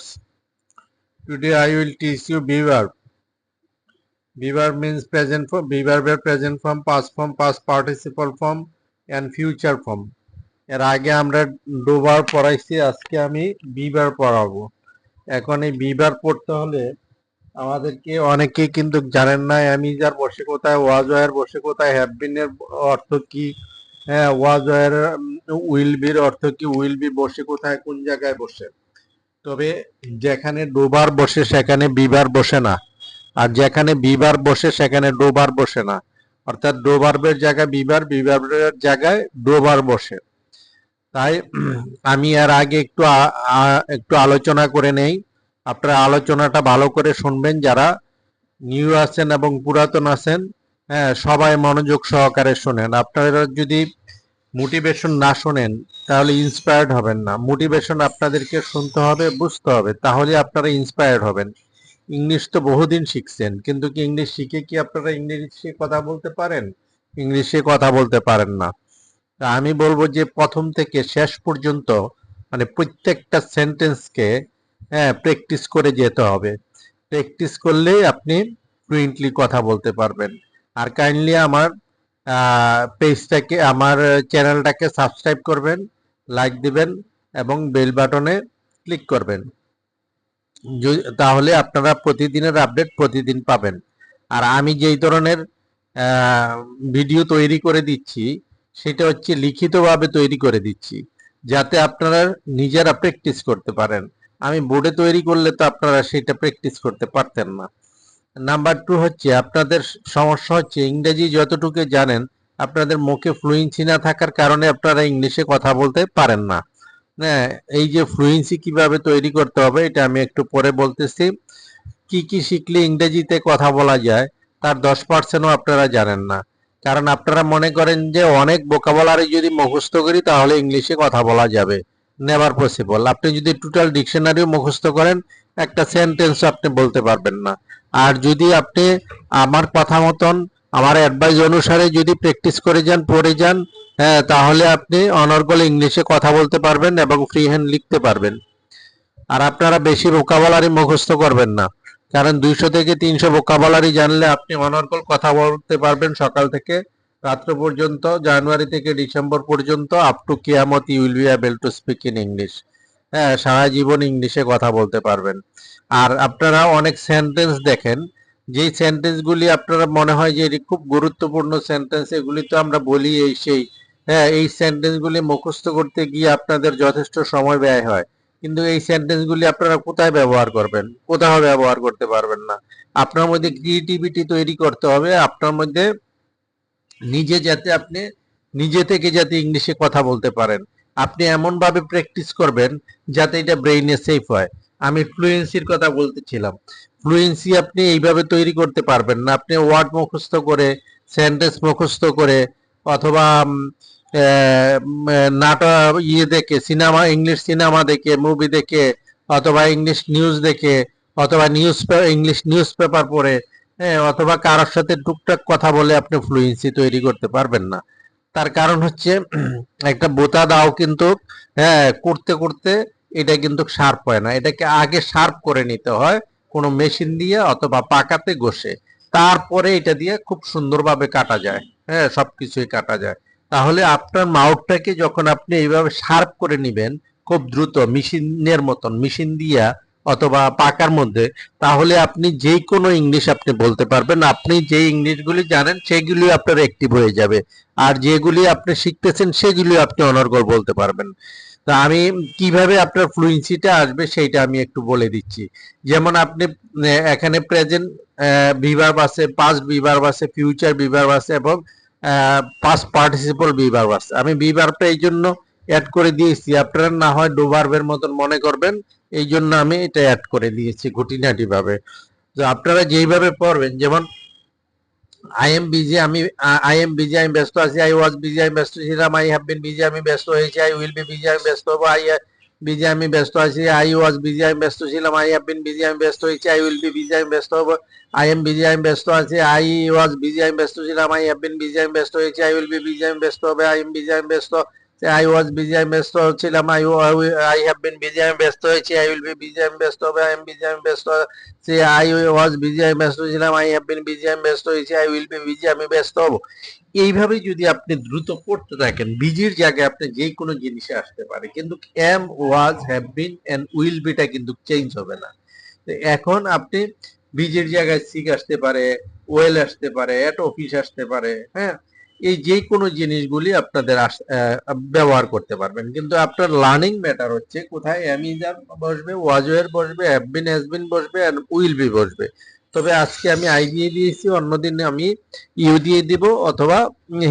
viewers. Today I will teach you be verb. Be verb means present form, be verb present form, past form, past participle form and future form. এর আগে আমরা দুবার পড়াইছি আজকে আমি Bieber পড়াবো এখন এই বিবার পড়তে হলে আমাদেরকে অনেকেই কিন্তু জানেন না আমি যার বসে কোথায় ওয়াজ ওয়ার বসে কোথায় হ্যাভ বিন এর অর্থ কি হ্যাঁ ওয়াজ ওয়ার উইল বির অর্থ কি উইল বি বসে কোথায় কোন জায়গায় বসে তবে যেখানে ডোবার বসে, সেখানে বিবার বসে না। আর যেখানে বিবার বসে, সেখানে ডোবার বসে না। অর্থাৎ ডোবার্বের জায়গায় বিবার বিবারের জায়গায় ডোবার বসে। তাই আমি আর আগে একটু একটু আলোচনা করে নেই। আপনারা আলোচনাটা ভালো করে শুনবেন। যারা নিউ আছেন এবং পুরাতন আছেন হ্যাঁ সবাই মনোযোগ সহকারে শোনেন। আপনারা যদি মোটিভেশন না শোনেন, তাহলে ইন্সপায়ার্ড হবেন না। মোটিভেশন আপনাদেরকে শুনতে হবে, বুঝতে হবে, তাহলে আপনারা ইন্সপায়ার্ড হবেন। ইংলিশ তো বহুদিন শিখছেন, কিন্তু কি ইংলিশ শিখে কি আপনারা ইংলিশে কথা বলতে পারেন? ইংলিশে কথা বলতে পারেন না। আমি বলব যে প্রথম থেকে শেষ পর্যন্ত মানে প্রত্যেকটা সেন্টেন্সকে হ্যাঁ প্র্যাকটিস করে যেতে হবে। প্র্যাকটিস করলেই আপনি ফ্লুয়েন্টলি কথা বলতে পারবেন। আর কাইন্ডলি আমার পেজটাকে আমার চ্যানেলটাকে সাবস্ক্রাইব করবেন লাইক দিবেন এবং বেল বাটনে ক্লিক করবেন। তাহলে আপনারা প্রতিদিনের আপডেট প্রতিদিন পাবেন। আর আমি যেই ধরনের ভিডিও তৈরি করে দিচ্ছি, সেটা হচ্ছে লিখিতভাবে তৈরি করে দিচ্ছি, যাতে আপনারা নিজেরা প্র্যাকটিস করতে পারেন। আমি বোর্ডে তৈরি করলে তো আপনারা সেটা প্র্যাকটিস করতে পারতেন না। নাম্বার টু হচ্ছে, আপনাদের সমস্যা হচ্ছে, ইংরেজি যতটুকু জানেন, আপনাদের মুখে ফ্লুয়েন্সি না থাকার কারণে আপনারা ইংলিশে কথা বলতে পারেন না। হ্যাঁ এই যে ফ্লুয়েন্সি কীভাবে তৈরি করতে হবে, এটা আমি একটু পরে বলতেছি। কি কি শিখলে ইংরেজিতে কথা বলা যায়, তার দশ পার্সেন্টও আপনারা জানেন না। কারণ আপনারা মনে করেন যে অনেক বোকাবলারি যদি মুখস্থ করি, তাহলে ইংলিশে কথা বলা যাবে। নেভার পসিবল আপনি যদি টোটাল ডিকশনারিও মুখস্থ করেন, একটা সেন্টেন্স আপনি বলতে পারবেন না। আর যদি আপনি আমার কথা মতন, আমার অ্যাডভাইস অনুসারে যদি প্র্যাকটিস করে যান, পড়ে যান হ্যাঁ তাহলে আপনি অনর্গল ইংলিশে কথা বলতে পারবেন এবং ফ্রি হ্যান্ড লিখতে পারবেন। আর আপনারা বেশি ভোকাবলারি মুখস্থ করবেন না। কারণ দুইশো থেকে তিনশো ভোকাবলারি জানলে আপনি অনর্গল কথা বলতে পারবেন সকাল থেকে রাত্র পর্যন্ত, জানুয়ারি থেকে ডিসেম্বর পর্যন্ত আপ টু কিয়ামত you will be able to speak in English হ্যাঁ সারা জীবন ইংলিশে কথা বলতে পারবেন। আর আপনারা অনেক সেন্টেন্স দেখেন। যেই সেন্টেন্সগুলি আপনারা মনে হয় যে এটি খুব গুরুত্বপূর্ণ সেন্টেন্স এগুলি তো আমরা বলি এই সেই হ্যাঁ এই সেন্টেন্সগুলি মুখস্থ করতে গিয়ে আপনাদের যথেষ্ট সময় ব্যয় হয়। কিন্তু এই সেন্টেন্সগুলি আপনারা কোথায় ব্যবহার করবেন? কোথাও ব্যবহার করতে পারবেন না। আপনার মধ্যে ক্রিয়েটিভিটি তৈরি করতে হবে, আপনার মধ্যে নিজে যাতে আপনি নিজে থেকে যাতে ইংলিশে কথা বলতে পারেন। আপনি এমনভাবে প্র্যাকটিস করবেন যাতে এটা ব্রেইনে সেফ হয়। আমি ফ্লুয়েন্সির কথা বলতেছিলাম। ফ্লুয়েন্সি আপনি এইভাবে তৈরি করতে পারবেন না। আপনি ওয়ার্ড মুখস্থ করে সেন্টেন্স মুখস্থ করে, অথবা নাটক ইয়ে দেখে সিনেমা ইংলিশ সিনেমা দেখে মুভি দেখে, অথবা ইংলিশ নিউজ দেখে, অথবা নিউজ ইংলিশ নিউজ পেপার পড়ে হ্যাঁ অথবা কারোর সাথে টুকটাক কথা বলে আপনি ফ্লুয়েন্সি তৈরি করতে পারবেন না। তার কারণ হচ্ছে, একটা বোতা দাও কিন্তু হ্যাঁ করতে করতে এটা কিন্তু শার্প হয় না। এটাকে আগে শার্প করে নিতে হয় কোনো মেশিন দিয়ে অথবা পাকাতে ঘষে। তারপরে এটা দিয়ে খুব সুন্দরভাবে কাটা যায়। হ্যাঁ সবকিছুই কাটা যায়। তাহলে আপনার মাউথটাকে যখন আপনি এইভাবে শার্প করে নিবেন খুব দ্রুত মেশিনের মতন, মেশিন দিয়া অথবা পাকার মধ্যে, তাহলে আপনি যে কোনো ইংলিশ আপনি বলতে পারবেন। আপনি যে ইংলিশগুলি জানেন সেগুলি আপনার অ্যাক্টিভ হয়ে যাবে। আর যেগুলি আপনি শিখতেছেন সেগুলি আপনি অনর্গল বলতে পারবেন। তা আমি কীভাবে আপনার ফ্লুয়েন্সিটা আসবে সেইটা আমি একটু বলে দিচ্ছি। যেমন আপনি এখানে প্রেজেন্ট বিভার্ব আছে পাস্ট বিভার্ব আছে ফিউচার বিভার্ব আছে এবং পাস্ট পার্টিসিপল বিভার্ব আছে। আমি বিভার্বটা এই জন্য অ্যাড করে দিয়েছি, আপনারা না হয় ডোভার্বের মতন মনে করবেন এই জন্য আমি এটা অ্যাড করে দিয়েছি খুঁটিনাটি ভাবে। তো আপনারা যেইভাবে পড়বেন, যেমন আই এম বিজি আমি আই এম বিজি আমি ব্যস্ত আছি আই ওয়াজ বিজি আমি ব্যস্ত ছিলাম আই হ্যাভ বিন বিজি আমি ব্যস্ত হয়েছি আই উইল বি বিজি আমি ব্যস্ত হব আই বিজি আমি ব্যস্ত আছি আই ওয়াজ বিজি আমি ব্যস্ত ছিলাম আই হ্যাভ বিন বিজি আমি ব্যস্ত হয়েছি আই উইল বি বিজি আমি ব্যস্ত হব আই এম বিজি আমি ব্যস্ত আছি আই ওয়াজ বিজি আমি ব্যস্ত ছিলাম আই হ্যাভ বিন বিজি আমি ব্যস্ত হয়েছি আই উইল বি বিজি আমি ব্যস্ত হবে আই এম বিজি আমি ব্যস্ত আই ওয়াজ বিজি আমি ব্যস্ত ছিলাম I I have been busy আমি ব্যস্ত হয়েছি আই উইল বি বিজি আমি ব্যস্ত হবে আই এম বিজি আমি ব্যস্ত সে আই ওয়াজ বিজি আমি ব্যস্ত ছিলাম আই হ্যাভ বিন বিজি আমি ব্যস্ত হয়েছি আই উইল বি বিজি আমি ব্যস্ত হব। এইভাবে যদি আপনি দ্রুত পড়তে থাকেন, বিজির জায়গায় আপনি যে কোনো জিনিসে আসতে পারে, কিন্তু am was have been and will beta কিন্তু চেঞ্জ হবে না। এখন আপনি বিজির জায়গায় সিক আসতে পারে ওয়েল আসতে পারে এট অফিস আসতে পারে হ্যাঁ? এই যে কোনো জিনিসগুলি আপনাদের ব্যবহার করতে পারবেন। কিন্তু আপনার লার্নিং ম্যাটার হচ্ছে কোথায়? অ্যামিজার বসবে ওয়াজওয়ের বসবে হ্যাভবিন হ্যাজবিন বসবে অ্যান্ড উইল বি বসবে। তবে আজকে আমি আই দিয়ে দিয়েছি, অন্যদিন আমি ইউ দিয়ে দিব অথবা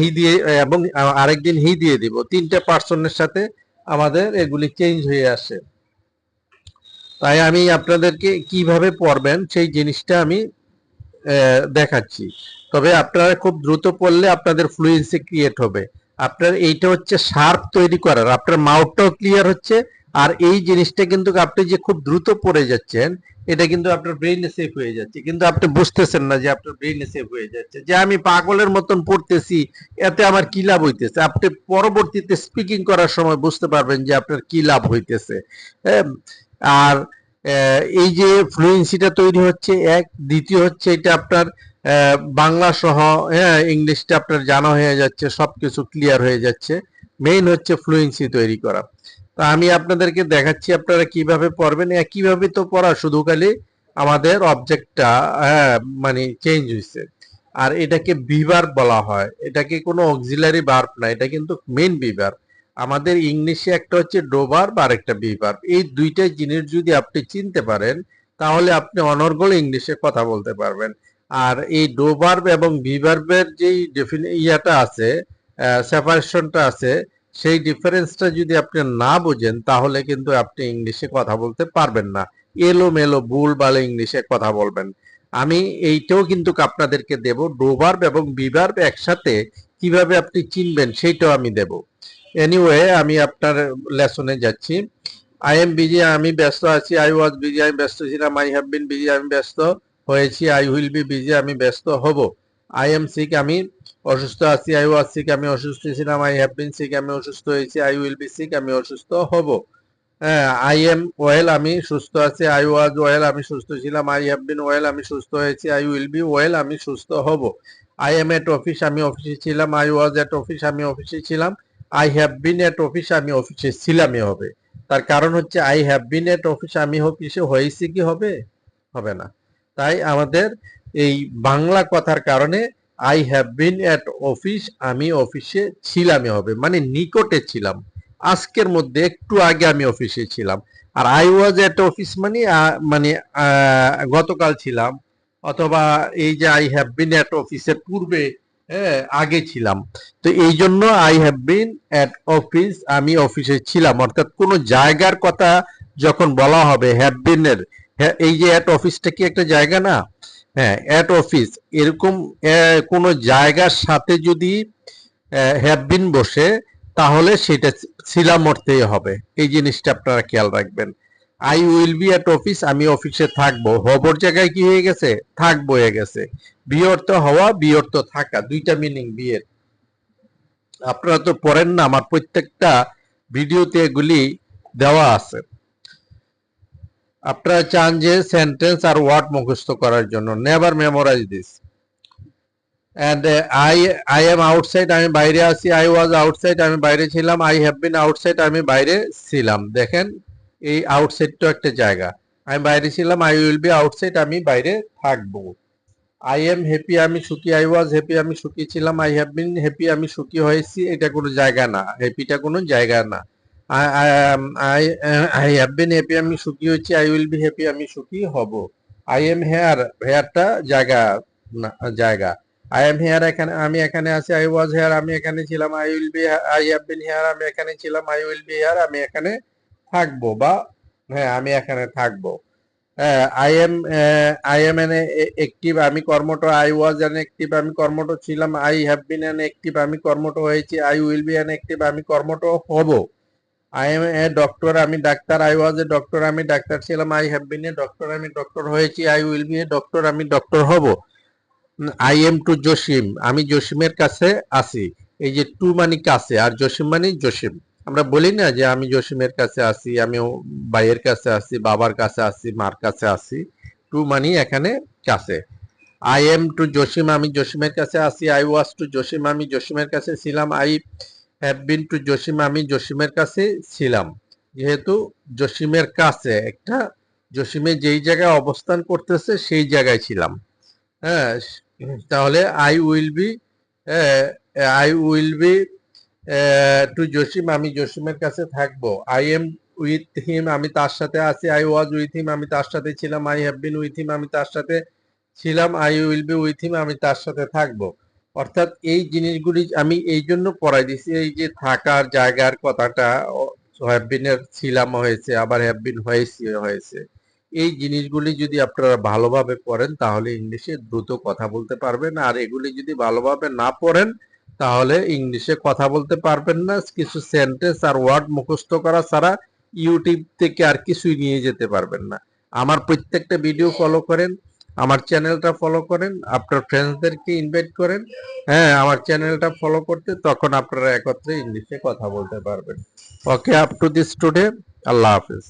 হি দিয়ে, এবং আরেকদিন হি দিয়ে দিব। তিনটা পার্সনের সাথে আমাদের এগুলি চেঞ্জ হয়ে আসে। তাই আমি আপনাদেরকে কীভাবে পড়বেন সেই জিনিসটা আমি দেখাচ্ছি। তবে আপনারা খুব দ্রুত পড়লে আপনাদের ফ্লুয়েন্সি ক্রিয়েট হবে। আপনার এইটা হচ্ছে শার্প তৈরি করার আপনার মাউথটাও ক্লিয়ার হচ্ছে আর এই জিনিসটা কিন্তু আপনি যে খুব দ্রুত পড়ে যাচ্ছেন এটা কিন্তু আপনার ব্রেইনে সেফ হয়ে যাচ্ছে। কিন্তু আপনি বুঝতেছেন না যে আপনার ব্রেইনে সেফ হয়ে যাচ্ছে। যে আমি পাগলের মতন পড়তেছি এতে আমার কি লাভ হইতেছে? আপনি পরবর্তীতে স্পিকিং করার সময় বুঝতে পারবেন যে আপনার কি লাভ হইতেছে। হ্যাঁ, আর এই যে ফ্লুয়েন্সিটা তৈরি হচ্ছে এক দ্বিতীয় হচ্ছে এটা আপনার বাংলা সহ হ্যাঁ ইংলিশটা আপনার জানা হয়ে যাচ্ছে সব কিছু ক্লিয়ার হয়ে যাচ্ছে। মেইন হচ্ছে ফ্লুয়েন্সি তৈরি করা। তো আমি আপনাদেরকে দেখাচ্ছি আপনারা কীভাবে পড়বেন। একইভাবে তো পড়া, শুধু খালি আমাদের অবজেক্টটা হ্যাঁ মানে চেঞ্জ হয়েছে আর এটাকে বিভার বলা হয়। এটাকে কোনো অক্সিলারি বার্ব না, এটা কিন্তু মেইন বিভার। আমাদের ইংলিশে একটা হচ্ছে ডোবার বা আরেকটা বিভার। এই দুইটা জিনিস যদি আপনি চিনতে পারেন, তাহলে আপনি অনর্গল ইংলিশে কথা বলতে পারবেন। আর এই ডোভার্ব এবং বিভার্বের যেই ডেফিনি ইয়াটা আছে সেপারেশনটা আছে, সেই ডিফারেন্সটা যদি আপনি না বোঝেন, তাহলে কিন্তু আপনি ইংলিশে কথা বলতে পারবেন না। এলো মেলো ভুল ভালো ইংলিশে কথা বলবেন। আমি এইটাও কিন্তু আপনাদেরকে দেব, ডোভার্ব এবং বিভার্ব একসাথে কীভাবে আপনি চিনবেন সেইটাও আমি দেব। এনিওয়ে আমি আপনার লেসনে যাচ্ছি। আই এম বিজি আমি ব্যস্ত আছি। আই ওয়াজ বিজি আমি ব্যস্ত ছিলাম। আই হ্যাভ বিন বিজি আমি ব্যস্ত। হয়েছি আই উইল বি বিজি আমি ব্যস্ত হব। আই এম সিক আমি অসুস্থ আছি আই ওয়াজ সিক আমি অসুস্থ ছিলাম আই হ্যাভ বিন সিক আমি অসুস্থ হয়েছি আই উইল বি সিক আমি অসুস্থ হব। আই এম ওয়েল আমি সুস্থ আছি আই ওয়াজ ওয়েল আমি সুস্থ ছিলাম আই হ্যাভ বিন ওয়েল আমি সুস্থ হয়েছি আই উইল বি ওয়েল আমি সুস্থ হব। আই এম এট অফিস আমি অফিসে ছিলাম আই ওয়াজ এট অফিস আমি অফিসে ছিলাম I have been at office আমি অফিসে ছিলামই হবে। তার কারণ হচ্ছে I have been at office আমি অফিসে হয়েছি কি হবে? হবে না। তাই আমাদের এই বাংলা কথার কারণে I have been at office আমি অফিসে ছিলামই হবে মানে নিকটে ছিলাম। আজকের মধ্যে একটু আগে আমি অফিসে ছিলাম। আর আই ওয়াজ এট অফিস মানে মানে গতকাল ছিলাম। অথবা এই যে আই হ্যাভ বিন এট অফিসের পূর্বে হ্যাঁ আগে ছিলাম। তো এই জন্য I have been at office আমি অফিসে ছিলাম। অর্থাৎ কোন জায়গার কথা যখন বলা হবে হ্যাভ বিন এর হ্যাঁ, এই যে এট অফিসটা কি একটা জায়গা না? হ্যাঁ এট অফিস এরকম কোন জায়গার সাথে যদি হ্যাভ বিন বসে তাহলে সেটা ছিলাম অর্থেই হবে। এই জিনিসটা আপনারা খেয়াল রাখবেন। I will be at office আমি অফিসে থাকব। হবর জায়গায় কি হয়ে গেছে? থাকব হয়ে গেছে। বি অর্থ হওয়া বি অর্থ থাকা দুইটা মিনিং বিয়ের। আপনারা তো পড়েন না আমার প্রত্যেকটা ভিডিওতে এগুলি দেওয়া আছে। আপনারা চান যে সেন্টেন্স আর ওয়ার্ড মুখস্থ করার জন্য never memorize this and I I am outside আমি বাইরে আছি আই ওয়াজ আউটসাইড আমি বাইরে ছিলাম আই হ্যাভ বিন আউটসাইড আমি বাইরে ছিলাম দেখেন এই আউটসাইডটা একটা জায়গা আমি বাইরে ছিলাম আই উইল বি আউটসাইড আমি বাইরে থাকব আই এম হ্যাপি আমি সুখী আই ওয়াজ হ্যাপি আমি সুখী ছিলাম আই হ্যাভ বিন হ্যাপি আমি সুখী হয়েছি এটা কোনো জায়গা না হ্যাপিটা কোনো জায়গা না I I I have been happy আমি সুখী হয়েছি আই উইল বি হ্যাপি আমি সুখী হব। আই এম হেয়ার হেয়ারটা জায়গা জায়গা। আই এম হেয়ার এখানে, আমি এখানে আছি আই ওয়াজ হেয়ার আমি এখানে ছিলাম I will be I have been here আমি এখানে ছিলাম আই উইল বি হেয়ার আমি এখানে থাকব বা হ্যাঁ আমি এখানে থাকব। I am I am an active আমি কর্মঠ আই ওয়াজ অ্যান একটিভ আমি কর্মঠ ছিলাম I have been an active আমি কর্মঠ হয়েছি I will be an active আমি কর্মঠ হব। আই এম এ ডক্টর আমি ডাক্তার আই ওয়াজ এ ডক্টর আমি ডাক্তার ছিলাম I have been a doctor আমি ডক্টর হয়েছি I will be a doctor আমি ডক্টর হব। আই এম টু জসিম আমি জসিমের কাছে আছি। এই যে টু মানে কাছে আর জসিম মানে জসিম আমরা বলি না যে আমি জসিমের কাছে আছি, আমি ভাইয়ের কাছে আছি, বাবার কাছে আছি, মার কাছে আছি। টু মানে এখানে কাছে আই এম টু জসিম আমি জসিমের কাছে আছি আই ওয়াজ টু জসিম আমি জসিমের কাছে ছিলাম I have been to Jasim আমি জসিমের কাছে ছিলাম। যেহেতু জসিমের কাছে একটা জসিমে যেই জায়গায় অবস্থান করতেছে সেই জায়গায় ছিলাম। হ্যাঁ তাহলে I will be I will be to Jasim আমি জসিমের কাছে থাকব। আই এম উইথ হিম আমি তার সাথে আছি। আই ওয়াজ উইথ হিম আমি তার সাথে ছিলাম। I have been with him আমি তার সাথে ছিলাম। I will be with him আমি তার সাথে থাকব। অর্থাৎ এই জিনিসগুলি আমি এই জন্য পড়াই দিছি, এই যে থাকার জায়গার কথাটা হ্যাভ বিনের ছিলাম হয়েছে, আবার হ্যাভ বিন হয়েছে হয়েছে। এই জিনিসগুলি যদি আপনারা ভালোভাবে পড়েন, তাহলে ইংলিশে দ্রুত কথা বলতে পারবেন, আর এগুলি যদি ভালোভাবে না পড়েন, তাহলে ইংলিশে কথা বলতে পারবেন না, কিছু সেন্টেন্স আর ওয়ার্ড মুখস্থ করা ছাড়া ইউটিউব থেকে আর কিছুই নিয়ে যেতে পারবেন না। আমার প্রত্যেকটা ভিডিও ফলো করেন আমার চ্যানেলটা ফলো করেন, আপনার ফ্রেন্ডসদেরকে ইনভাইট করেন। হ্যাঁ আমার চ্যানেলটা ফলো করতে তখন আপনারা একত্রে ইংলিশে কথা বলতে পারবেন। Okay up to this today Allah Hafiz.